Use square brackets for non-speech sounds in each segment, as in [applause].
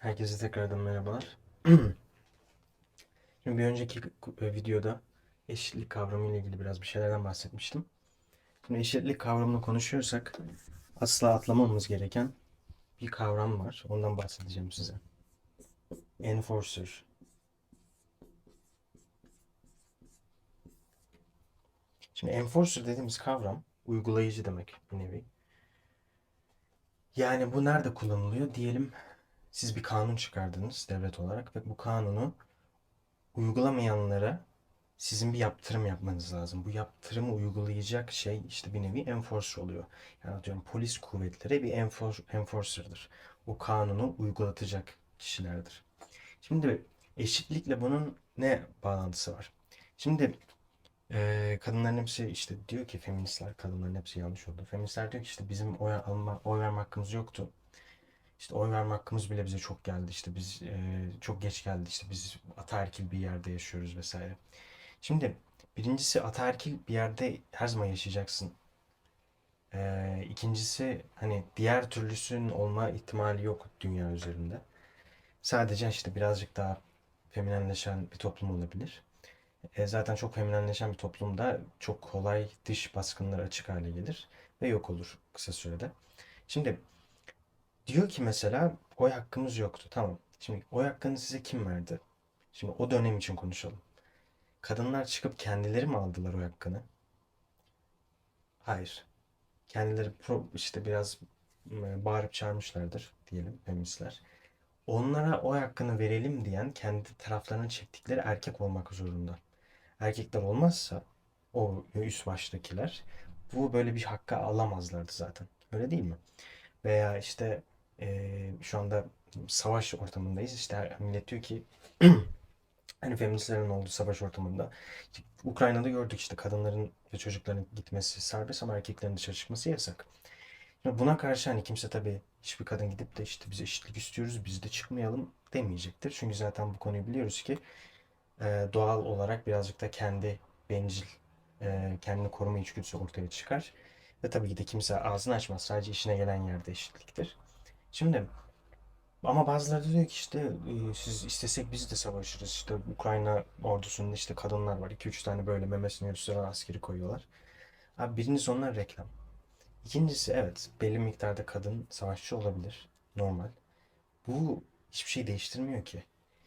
Herkese tekrardan merhabalar. [clears throat] Şimdi bir önceki e, videoda eşitlik kavramı ile ilgili biraz bir şeylerden bahsetmiştim. Şimdi eşitlik kavramını konuşuyorsak asla atlamamamız gereken bir kavram var. Ondan bahsedeceğim size. Enforcer. Şimdi enforcer dediğimiz kavram uygulayıcı demek bir nevi. Yani bu nerede kullanılıyor? Diyelim siz bir kanun çıkardınız devlet olarak ve bu kanunu uygulamayanlara sizin bir yaptırım yapmanız lazım. Bu yaptırımı uygulayacak şey işte bir nevi enforcer oluyor. Yani atıyorum polis kuvvetleri bir enfor enforcer'dır. O kanunu uygulatacak kişilerdir. Şimdi eşitlikle bunun ne bağlantısı var? Şimdi eee, kadınların hepsi işte diyor ki feministler kadınların hepsi yanlış oldu. Feministler diyor ki işte bizim oy alma, oy verme hakkımız yoktu. İşte oy verme hakkımız bile bize çok geldi. İşte biz e, çok geç geldi. İşte biz ataerkil bir yerde yaşıyoruz vesaire. Şimdi birincisi ataerkil bir yerde her zaman yaşayacaksın. E, ikincisi hani diğer türlüsünün olma ihtimali yok dünya üzerinde. Sadece işte birazcık daha feminenleşen bir toplum olabilir. E, zaten çok feminenleşen bir toplumda çok kolay dış baskınlar açık hale gelir ve yok olur kısa sürede. Şimdi Diyor ki mesela oy hakkımız yoktu. Tamam. Şimdi oy hakkını size kim verdi? Şimdi o dönem için konuşalım. Kadınlar çıkıp kendileri mi aldılar oy hakkını? Hayır. Kendileri pro, işte biraz bağırıp çağırmışlardır diyelim feministler. Onlara oy hakkını verelim diyen kendi taraflarını çektikleri erkek olmak zorunda. Erkekler olmazsa o üst baştakiler bu böyle bir hakkı alamazlardı zaten. Öyle değil mi? Veya işte eee, şu anda savaş ortamındayız. İşte millet diyor ki [clears throat] hani feministlerin olduğu savaş ortamında Ukrayna'da gördük işte kadınların ve çocukların gitmesi serbest ama erkeklerin dışarı çıkması yasak. Şimdi buna karşı hani kimse tabii hiçbir kadın gidip de işte biz eşitlik istiyoruz biz de çıkmayalım demeyecektir. Çünkü zaten bu konuyu biliyoruz ki eee, doğal olarak birazcık da kendi bencil eee, kendini koruma içgüdüsü ortaya çıkar. Ve tabii ki de kimse ağzını açmaz. Sadece işine gelen yerde eşitliktir. Şimdi ama bazıları diyor ki işte e, siz istesek biz de savaşırız. İşte Ukrayna ordusunda işte kadınlar var. 2-3 tane böyle memesini gösteren askeri koyuyorlar. Abi birincisi onlar reklam. İkincisi evet belli miktarda kadın savaşçı olabilir. Normal. Bu hiçbir şey değiştirmiyor ki.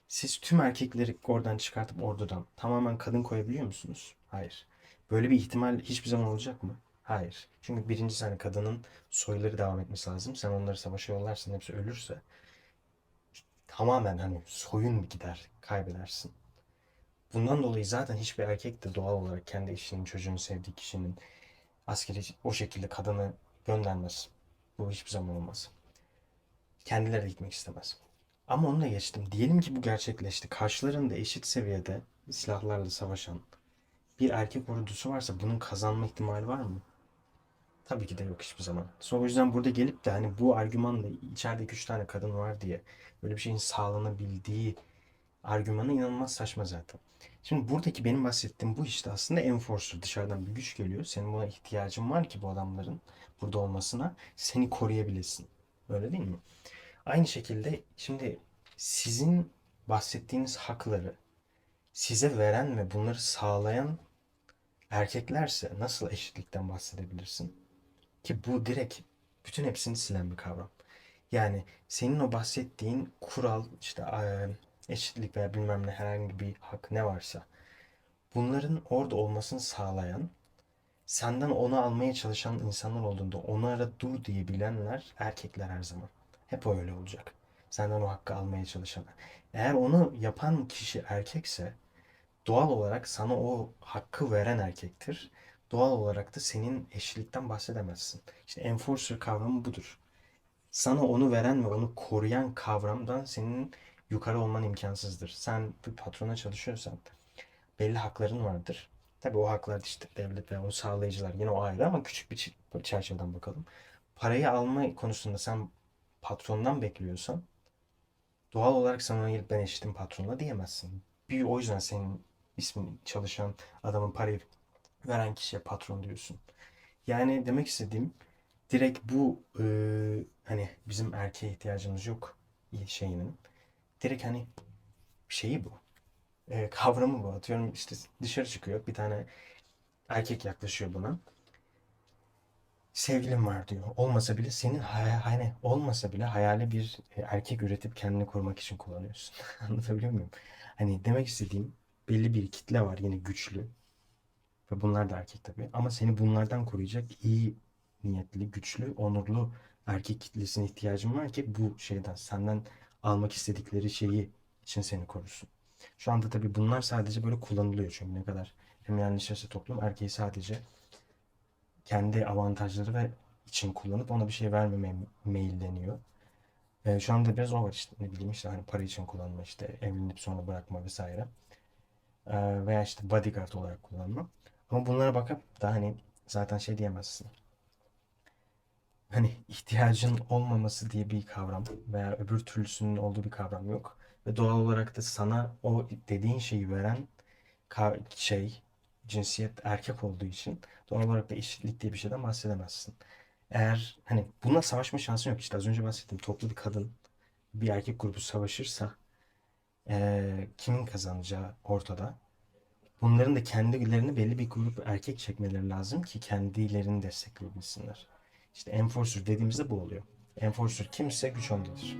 Siz tüm erkekleri oradan çıkartıp ordudan tamamen kadın koyabiliyor musunuz? Hayır. Böyle bir ihtimal hiçbir zaman olacak mı? Hayır. Çünkü birincisi hani kadının soyları devam etmesi lazım. Sen onları savaşa yollarsın hepsi ölürse tamamen hani soyun gider, kaybedersin. Bundan dolayı zaten hiçbir erkek de doğal olarak kendi eşinin, çocuğunu sevdiği kişinin askeri o şekilde kadını göndermez. Bu hiçbir zaman olmaz. Kendileri de gitmek istemez. Ama onu da geçtim. Diyelim ki bu gerçekleşti. Karşılarında eşit seviyede silahlarla savaşan bir erkek ordusu varsa bunun kazanma ihtimali var mı? Tabii ki de yok hiçbir zaman. So, o yüzden burada gelip de hani bu argümanla içeride 2-3 tane kadın var diye böyle bir şeyin sağlanabildiği argümanı inanılmaz saçma zaten. Şimdi buradaki benim bahsettiğim bu işte aslında enforcer. Dışarıdan bir güç geliyor. Senin buna ihtiyacın var ki bu adamların burada olmasına seni koruyabilesin. Öyle değil mi? Aynı şekilde şimdi sizin bahsettiğiniz hakları size veren ve bunları sağlayan erkeklerse nasıl eşitlikten bahsedebilirsin? Ki bu direkt bütün hepsini silen bir kavram. Yani senin o bahsettiğin kural işte eşitlik veya bilmem ne herhangi bir hak ne varsa bunların orada olmasını sağlayan senden onu almaya çalışan insanlar olduğunda onlara dur diye bilenler erkekler her zaman. Hep öyle olacak. Senden o hakkı almaya çalışan. Eğer onu yapan kişi erkekse doğal olarak sana o hakkı veren erkektir. Doğal olarak da senin eşitlikten bahsedemezsin. İşte enforcer kavramı budur. Sana onu veren ve onu koruyan kavramdan senin yukarı olman imkansızdır. Sen bir patrona çalışıyorsan belli hakların vardır. Tabii o haklar işte devlet ve onu sağlayıcılar yine o ayrı ama küçük bir çerçeveden bakalım. Parayı alma konusunda sen patrondan bekliyorsan doğal olarak sana gelip ben eşitim patronla diyemezsin. Bir o yüzden senin ismin çalışan adamın parayı veren kişiye patron diyorsun. Yani demek istediğim direkt bu e, hani bizim erkeğe ihtiyacımız yok şeyinin direkt hani şeyi bu. E, kavramı bu. Atıyorum işte dışarı çıkıyor bir tane erkek yaklaşıyor buna. Sevgilim var diyor. Olmasa bile senin hani olmasa bile hayali bir e, erkek üretip kendini korumak için kullanıyorsun. [laughs] Anlatabiliyor muyum? Hani demek istediğim belli bir kitle var yine güçlü ve bunlar da erkek tabii. Ama seni bunlardan koruyacak iyi niyetli, güçlü, onurlu erkek kitlesine ihtiyacın var ki bu şeyden senden almak istedikleri şeyi için seni korusun. Şu anda tabii bunlar sadece böyle kullanılıyor çünkü ne kadar hem yerleşirse toplum erkeği sadece kendi avantajları ve için kullanıp ona bir şey vermemeye meyilleniyor. Ee, şu anda biraz o var işte ne bileyim işte hani para için kullanma işte evlenip sonra bırakma vesaire. Ee, veya işte bodyguard olarak kullanma. Ama bunlara bakıp da hani zaten şey diyemezsin. Hani ihtiyacın olmaması diye bir kavram veya öbür türlüsünün olduğu bir kavram yok. Ve doğal olarak da sana o dediğin şeyi veren şey cinsiyet erkek olduğu için doğal olarak da eşitlik diye bir şeyden bahsedemezsin. Eğer hani bununla savaşma şansın yok. İşte az önce bahsettiğim toplu bir kadın bir erkek grubu savaşırsa eee, kimin kazanacağı ortada. Bunların da kendilerini belli bir grup erkek çekmeleri lazım ki kendilerini destekleyebilsinler. İşte enforcer dediğimizde bu oluyor. Enforcer kimse güç ondadır.